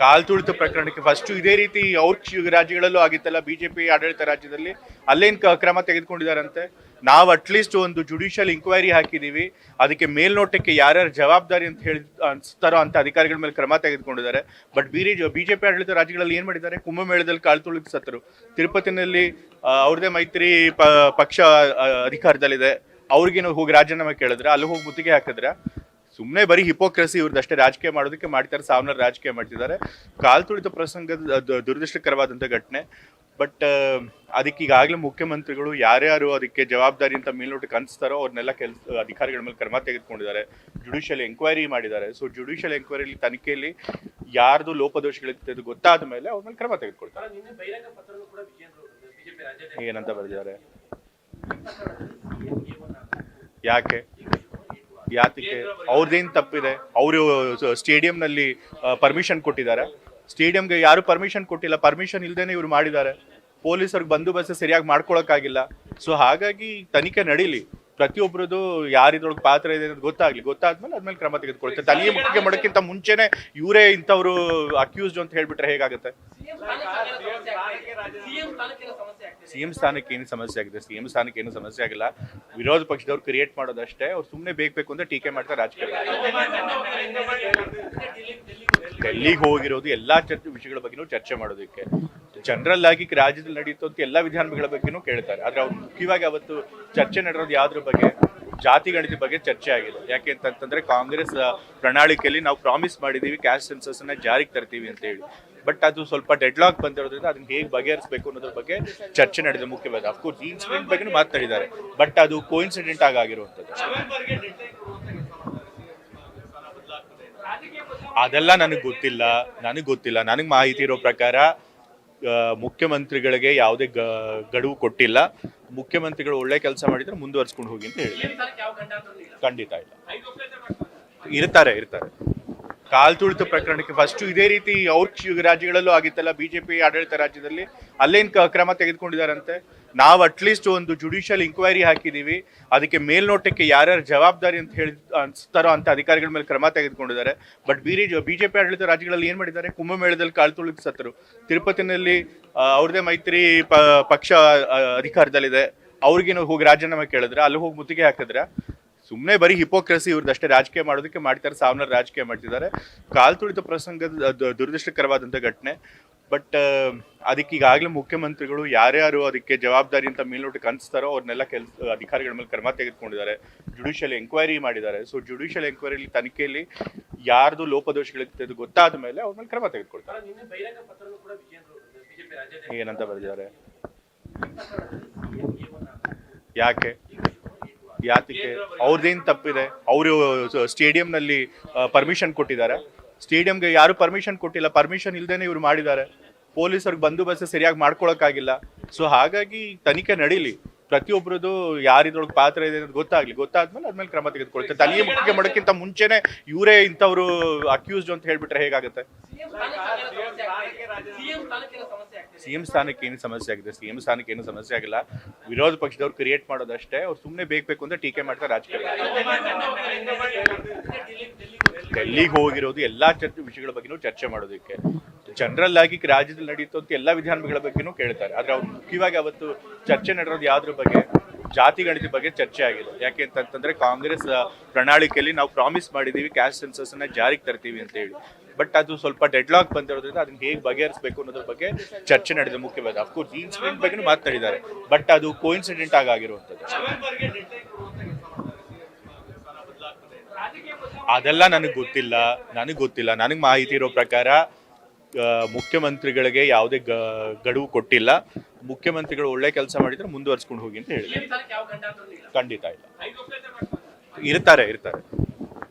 ಕಾಲ್ ತುಳಿತು ಪ್ರಕರಣಕ್ಕೆ ಫಸ್ಟ್ ಇದೇ ರೀತಿ ಅವ್ರ ರಾಜ್ಯಗಳಲ್ಲೂ ಆಗಿತ್ತಲ್ಲ ಬಿಜೆಪಿ ಆಡಳಿತ ರಾಜ್ಯದಲ್ಲಿ. ಅಲ್ಲೇನ್ ಕ್ರಮ ತೆಗೆದುಕೊಂಡಿದಾರಂತೆ? ನಾವು ಅಟ್ಲೀಸ್ಟ್ ಒಂದು ಜುಡಿಷಿಯಲ್ ಇನ್ಕ್ವೈರಿ ಹಾಕಿದೀವಿ. ಅದಕ್ಕೆ ಮೇಲ್ನೋಟಕ್ಕೆ ಯಾರ್ಯಾರು ಜವಾಬ್ದಾರಿ ಅಂತ ಹೇಳಿ ಅನ್ಸ್ತಾರೋ ಅಂತ ಅಧಿಕಾರಿಗಳ ಮೇಲೆ ಕ್ರಮ ತೆಗೆದುಕೊಂಡಿದ್ದಾರೆ. ಬಟ್ ಬಿರಿ ಬಿಜೆಪಿ ಆಡಳಿತ ರಾಜ್ಯಗಳಲ್ಲಿ ಏನು ಮಾಡಿದ್ದಾರೆ? ಕುಂಭಮೇಳದಲ್ಲಿ ಕಾಲ್ ತುಳಿದು ಸತ್ತರು. ತಿರುಪತಿನಲ್ಲಿ ಅವ್ರದೇ ಮೈತ್ರಿ ಪಕ್ಷ ಅಧಿಕಾರದಲ್ಲಿದೆ. ಅವ್ರಿಗೇನು ಹೋಗಿ ರಾಜೀನಾಮೆ ಕೇಳಿದ್ರೆ, ಅಲ್ಲಿ ಹೋಗಿ ಮುತ್ತಿಗೆ ಹಾಕಿದ್ರೆ. ಸುಮ್ಮನೆ ಬರೀ ಹಿಪೋಕ್ರಸಿ ಇವ್ರದ್ದಷ್ಟೇ ರಾಜಕೀಯ ಮಾಡೋದಕ್ಕೆ ಮಾಡ್ತಾರೆ ಸಾವನ್ನ ರಾಜಕೀಯ ಮಾಡ್ತಿದ್ದಾರೆ. ಕಾಲ್ ತುಳಿತ ಪ್ರಸಂಗದ ದುರದೃಷ್ಟಕರವಾದಂಥ ಘಟನೆ. ಬಟ್ ಅದಕ್ಕೆ ಈಗಾಗಲೇ ಮುಖ್ಯಮಂತ್ರಿಗಳು ಯಾರ್ಯಾರು ಅದಕ್ಕೆ ಜವಾಬ್ದಾರಿ ಅಂತ ಮೇಲ್ನೋಟಕ್ಕೆ ಅನಿಸ್ತಾರೋ ಅವ್ರನ್ನೆಲ್ಲ ಕೆಲಸ ಅಧಿಕಾರಿಗಳ ಮೇಲೆ ಕ್ರಮ ತೆಗೆದುಕೊಂಡಿದ್ದಾರೆ. ಜುಡಿಷಿಯಲ್ ಎಂಕ್ವೈರಿ ಮಾಡಿದ್ದಾರೆ. ಸೊ ಜುಡಿಷಿಯಲ್ ಎಂಕ್ವೈರಿಲಿ ತನಿಖೆಯಲ್ಲಿ ಯಾರ್ದು ಲೋಪದೋಷಗಳಿರ್ತದೆ ಅದು ಗೊತ್ತಾದ ಮೇಲೆ ಅವ್ರ ಮೇಲೆ ಕ್ರಮ ತೆಗೆದುಕೊಳ್ತಾರೆ. ಏನಂತ ಬರೆದಿದ್ದಾರೆ? ಯಾಕೆ? ಯಾತಕ್ಕೆ? ಅವ್ರದ್ದೇನು ತಪ್ಪಿದೆ? ಅವರು ಸ್ಟೇಡಿಯಂನಲ್ಲಿ ಪರ್ಮಿಷನ್ ಕೊಟ್ಟಿದ್ದಾರೆ. ಸ್ಟೇಡಿಯಂಗೆ ಯಾರು ಪರ್ಮಿಷನ್ ಕೊಟ್ಟಿಲ್ಲ ಪರ್ಮಿಷನ್ ಇಲ್ದೇನೆ ಇವ್ರು ಮಾಡಿದ್ದಾರೆ. ಪೊಲೀಸರಿಗೆ ಬಂದೋಬಸ್ತ್ ಸರಿಯಾಗಿ ಮಾಡ್ಕೊಳಕ್ಕಾಗಿಲ್ಲ. ಸೊ ಹಾಗಾಗಿ ತನಿಖೆ ನಡೀಲಿ. ಪ್ರತಿಯೊಬ್ಬರದು ಯಾರಿದ್ರೊಳಗೆ ಪಾತ್ರ ಇದೆ ಅನ್ನೋದು ಗೊತ್ತಾಗ್ಲಿ ಗೊತ್ತಾದ್ಮೇಲೆ ಅದ್ಮೇಲೆ ಕ್ರಮ ತೆಗೆದುಕೊಳ್ತಾರೆ ತಲೆಗೆ ಮುಖ್ಯ ಮಾಡೋಕ್ಕಿಂತ ಮುಂಚೆನೆ ಇವರೇ ಇಂಥವ್ರು ಅಕ್ಯೂಸ್ಡ್ ಅಂತ ಹೇಳ್ಬಿಟ್ರೆ ಹೇಗಾಗುತ್ತೆ ಸಿಎಂ ಸ್ಥಾನಕ್ಕೆ ಏನು ಸಮಸ್ಯೆ ಆಗಿದೆ ಸಿಎಂ ಸ್ಥಾನಕ್ಕೆ ಏನು ಸಮಸ್ಯೆ ಆಗಿಲ್ಲ ವಿರೋಧ ಪಕ್ಷದವ್ರು ಕ್ರಿಯೇಟ್ ಮಾಡೋದಷ್ಟೇ ಅವ್ರು ಸುಮ್ಮನೆ ಬೇಕು ಬೇಕು ಅಂತ ಟೀಕೆ ಮಾಡ್ತಾರೆ ರಾಜಕೀಯ ಡೆಲ್ಲಿಗೆ ಹೋಗಿರೋದು ಎಲ್ಲಾ ಚರ್ಚೆ ವಿಷಯಗಳ ಬಗ್ಗೆನೂ ಚರ್ಚೆ ಮಾಡೋದಕ್ಕೆ. ಜನರಲ್ ಆಗಿ ರಾಜ್ಯದಲ್ಲಿ ನಡೆಯುತ್ತಂತ ಎಲ್ಲ ವಿಧಾನಗಳ ಬಗ್ಗೆನೂ ಕೇಳ್ತಾರೆ. ಆದ್ರೆ ಅವ್ರು ಮುಖ್ಯವಾಗಿ ಅವತ್ತು ಚರ್ಚೆ ನಡೆಯೋದು ಯಾವ್ದ್ರ ಬಗ್ಗೆ? ಜಾತಿ ಗಣಿತ ಬಗ್ಗೆ ಚರ್ಚೆ ಆಗಿದೆ ಯಾಕೆ ಅಂತಂತಂದ್ರೆ ಕಾಂಗ್ರೆಸ್ ಪ್ರಣಾಳಿಕೆಯಲ್ಲಿ ನಾವು ಪ್ರಾಮಿಸ್ ಮಾಡಿದೀವಿ ಕ್ಯಾಸ್ಟ್ ಸೆನ್ಸಸ್ ಅನ್ನ ಜಾರಿಗೆ ತರ್ತೀವಿ ಅಂತ ಹೇಳಿ. ಬಟ್ ಅದು ಸ್ವಲ್ಪ ಡೆಡ್ಲಾಕ್ ಬಂದಿರೋದ್ರಿಂದ ಅದನ್ನ ಹೇಗೆ ಬಗೆಹರಿಸಬೇಕು ಅನ್ನೋದ್ರ ಬಗ್ಗೆ ಚರ್ಚೆ ನಡೆದ ಮುಖ್ಯವಾದ ಅಫ್ಕೋರ್ಸ್ ಈ ಇನ್ಸಿಡೆಂಟ್ ಬಗ್ಗೆ ಮಾತನಾಡಿದ್ದಾರೆ. ಬಟ್ ಅದು ಕೋಇನ್ಸಿಡೆಂಟ್ ಆಗಿ ಆಗಿರುವಂಥದ್ದು. ಅದೆಲ್ಲ ನನಗೆ ಗೊತ್ತಿಲ್ಲ ನನಗೆ ಗೊತ್ತಿಲ್ಲ. ನನಗೆ ಮಾಹಿತಿ ಇರೋ ಪ್ರಕಾರ ಮುಖ್ಯಮಂತ್ರಿಗಳಿಗೆ ಯಾವುದೇ ಗ- ಗಡುವು ಕೊಟ್ಟಿಲ್ಲ. ಮುಖ್ಯಮಂತ್ರಿಗಳು ಒಳ್ಳೆ ಕೆಲಸ ಮಾಡಿದ್ರೆ ಮುಂದುವರ್ಸ್ಕೊಂಡು ಹೋಗಿ ಅಂತ ಹೇಳಿ ಖಂಡಿತ ಇಲ್ಲ. ಇರ್ತಾರೆ ಇರ್ತಾರೆ. ಕಾಲ್ ತುಳಿತ ಪ್ರಕರಣಕ್ಕೆ ಫಸ್ಟ್ ಇದೇ ರೀತಿ ಅವ್ರ ರಾಜ್ಯಗಳಲ್ಲೂ ಆಗಿತ್ತಲ್ಲ, ಬಿಜೆಪಿ ಆಡಳಿತ ರಾಜ್ಯದಲ್ಲಿ. ಅಲ್ಲೇನು ಕ್ರಮ ತೆಗೆದುಕೊಂಡಿದಾರಂತೆ ನಾವು ಅಟ್ಲೀಸ್ಟ್ ಒಂದು ಜುಡಿಷಿಯಲ್ ಇನ್ಕ್ವೈರಿ ಹಾಕಿದೀವಿ. ಅದಕ್ಕೆ ಮೇಲ್ನೋಟಕ್ಕೆ ಯಾರ್ಯಾರು ಜವಾಬ್ದಾರಿ ಅಂತ ಹೇಳಿ ಅನಿಸ್ತಾರೋ ಅಂತ ಅಧಿಕಾರಿಗಳ ಮೇಲೆ ಕ್ರಮ ತೆಗೆದುಕೊಂಡಿದ್ದಾರೆ. ಬಟ್ ಬಿ ಬಿಜೆಪಿ ಆಡಳಿತ ರಾಜ್ಯಗಳಲ್ಲಿ ಏನು ಮಾಡಿದ್ದಾರೆ? ಕುಂಭಮೇಳದಲ್ಲಿ ಕಾಲ್ ತುಳಿದು ಸತ್ತರು. ತಿರುಪತಿನಲ್ಲಿ ಅವ್ರದೇ ಮೈತ್ರಿ ಪಕ್ಷ ಅಧಿಕಾರದಲ್ಲಿದೆ. ಅವ್ರಿಗೇನು ಹೋಗಿ ರಾಜೀನಾಮೆ ಕೇಳಿದ್ರೆ, ಅಲ್ಲಿ ಹೋಗಿ ಮುತ್ತಿಗೆ ಹಾಕಿದ್ರೆ ಸುಮ್ಮನೆ ಬರೀ ಹಿಪೋಕ್ರಸಿ ಇವ್ರದಷ್ಟೇ ರಾಜಕೀಯ ಮಾಡೋದಕ್ಕೆ ಮಾಡ್ತಾರೆ ಸಾವಿನ ರಾಜಕೀಯ ಮಾಡ್ತಿದ್ದಾರೆ. ಕಾಲ್ ತುಳಿತ ಪ್ರಸಂಗದ ದುರದೃಷ್ಟಕರವಾದಂಥ ಘಟನೆ. ಬಟ್ ಅದಕ್ಕೆ ಈಗಾಗಲೇ ಮುಖ್ಯಮಂತ್ರಿಗಳು ಯಾರ್ಯಾರು ಅದಕ್ಕೆ ಜವಾಬ್ದಾರಿ ಅಂತ ಮೇಲ್ನೋಟಕ್ಕೆ ಅನಿಸ್ತಾರೋ ಅವ್ರನ್ನೆಲ್ಲ ಕೆಲಸ ಅಧಿಕಾರಿಗಳ ಮೇಲೆ ಕ್ರಮ ತೆಗೆದುಕೊಂಡಿದ್ದಾರೆ. ಜುಡಿಷಿಯಲ್ ಎಂಕ್ವೈರಿ ಮಾಡಿದ್ದಾರೆ. ಸೊ ಜುಡಿಷಿಯಲ್ ಎಂಕ್ವೈರಿ ತನಿಖೆಯಲ್ಲಿ ಯಾರ್ದು ಲೋಪದೋಷಗಳಿರ್ತದೆ ಗೊತ್ತಾದ ಮೇಲೆ ಅವ್ರ ಮೇಲೆ ಕ್ರಮ ತೆಗೆದುಕೊಳ್ತಾರೆ. ಏನಂತ ಬರೆದಿದ್ದಾರೆ? ಯಾಕೆ? ಯಾತಕ್ಕೆ? ಅವ್ರದ್ದೇನು ತಪ್ಪಿದೆ? ಅವರು ಸ್ಟೇಡಿಯಂನಲ್ಲಿ ಪರ್ಮಿಷನ್ ಕೊಟ್ಟಿದ್ದಾರೆ. ಸ್ಟೇಡಿಯಂಗೆ ಯಾರು ಪರ್ಮಿಷನ್ ಕೊಟ್ಟಿಲ್ಲ ಪರ್ಮಿಷನ್ ಇಲ್ದೇನೆ ಇವ್ರು ಮಾಡಿದ್ದಾರೆ. ಪೊಲೀಸರಿಗೆ ಬಂದೋಬಸ್ತ್ ಸರಿಯಾಗಿ ಮಾಡ್ಕೊಳಕ್ಕಾಗಿಲ್ಲ. ಸೊ ಹಾಗಾಗಿ ತನಿಖೆ ನಡೀಲಿ. ಪ್ರತಿಯೊಬ್ಬರದು ಯಾರಿದ್ರೊಳಗೆ ಪಾತ್ರ ಇದೆ ಅನ್ನೋದು ಗೊತ್ತಾಗ್ಲಿ. ಗೊತ್ತಾದ್ಮೇಲೆ ಅದ್ಮೇಲೆ ಕ್ರಮ ತೆಗೆದುಕೊಳ್ತಾರೆ ತಲೆಗೆ ಮುಖ್ಯ ಮಾಡೋಕ್ಕಿಂತ ಮುಂಚೆನೆ ಇವರೇ ಇಂಥವ್ರು ಅಕ್ಯೂಸ್ಡ್ ಅಂತ ಹೇಳ್ಬಿಟ್ರೆ ಹೇಗಾಗುತ್ತೆ? ಸಿಎಂ ಸ್ಥಾನಕ್ಕೆ ಏನು ಸಮಸ್ಯೆ ಆಗಿದೆ? ಸಿಎಂ ಸ್ಥಾನಕ್ಕೆ ಏನು ಸಮಸ್ಯೆ ಆಗಿಲ್ಲ. ವಿರೋಧ ಪಕ್ಷದವ್ರು ಕ್ರಿಯೇಟ್ ಮಾಡೋದಷ್ಟೇ. ಅವ್ರು ಸುಮ್ಮನೆ ಬೇಕು ಅಂತ ಟೀಕೆ ಮಾಡ್ತಾರೆ, ರಾಜಕೀಯ ಡೆಲ್ಲಿಗೆ ಹೋಗಿರೋದು ಎಲ್ಲಾ ಚರ್ಚೆ ವಿಷಯಗಳ ಬಗ್ಗೆನೂ ಚರ್ಚೆ ಮಾಡೋದಕ್ಕೆ. ಜನರಲ್ ಆಗಿ ರಾಜ್ಯದಲ್ಲಿ ನಡೀತು ಅಂತ ಎಲ್ಲಾ ವಿಧಾನಗಳ ಬಗ್ಗೆನೂ ಕೇಳ್ತಾರೆ. ಆದ್ರೆ ಅವ್ರು ಮುಖ್ಯವಾಗಿ ಅವತ್ತು ಚರ್ಚೆ ನಡೆಯೋದು ಯಾವ್ದ್ರ ಬಗ್ಗೆ? ಜಾತಿ ಗಣಿತ ಬಗ್ಗೆ ಚರ್ಚೆ ಆಗಿದೆ. ಯಾಕೆ ಅಂತಂತಂದ್ರೆ ಕಾಂಗ್ರೆಸ್ ಪ್ರಣಾಳಿಕೆಯಲ್ಲಿ ನಾವು ಪ್ರಾಮಿಸ್ ಮಾಡಿದೀವಿ ಕ್ಯಾಸ್ಟ್ ಸೆನ್ಸಸ್ ಅನ್ನ ಜಾರಿಗೆ ತರ್ತೀವಿ ಅಂತ ಹೇಳಿ. ಬಟ್ ಅದು ಸ್ವಲ್ಪ ಡೆಡ್ಲಾಕ್ ಬಂದಿರೋದ್ರಿಂದ ಅದನ್ನ ಹೇಗೆ ಬಗೆಹರಿಸಬೇಕು ಅನ್ನೋದ್ರ ಬಗ್ಗೆ ಚರ್ಚೆ ನಡೆದ ಮುಖ್ಯವಾದ ಅಫ್ಕೋರ್ಸ್ ಈ ಇನ್ಸಿಡೆಂಟ್ ಬಗ್ಗೆ ಮಾತನಾಡಿದ್ದಾರೆ. ಬಟ್ ಅದು ಕೋಇನ್ಸಿಡೆಂಟ್ ಆಗಿ ಆಗಿರುವಂಥದ್ದು ಅದೆಲ್ಲ ನನಗೆ ಗೊತ್ತಿಲ್ಲ. ನನಗೆ ಗೊತ್ತಿಲ್ಲ. ನನಗೆ ಮಾಹಿತಿ ಇರೋ ಪ್ರಕಾರ ಮುಖ್ಯಮಂತ್ರಿಗಳಿಗೆ ಯಾವುದೇ ಗಡುವು ಕೊಟ್ಟಿಲ್ಲ. ಮುಖ್ಯಮಂತ್ರಿಗಳು ಒಳ್ಳೆ ಕೆಲಸ ಮಾಡಿದ್ರೆ ಮುಂದುವರ್ಸ್ಕೊಂಡು ಹೋಗಿ ಅಂತ ಹೇಳಿ ಖಂಡಿತ ಇಲ್ಲ. ಇರ್ತಾರೆ ಇರ್ತಾರೆ.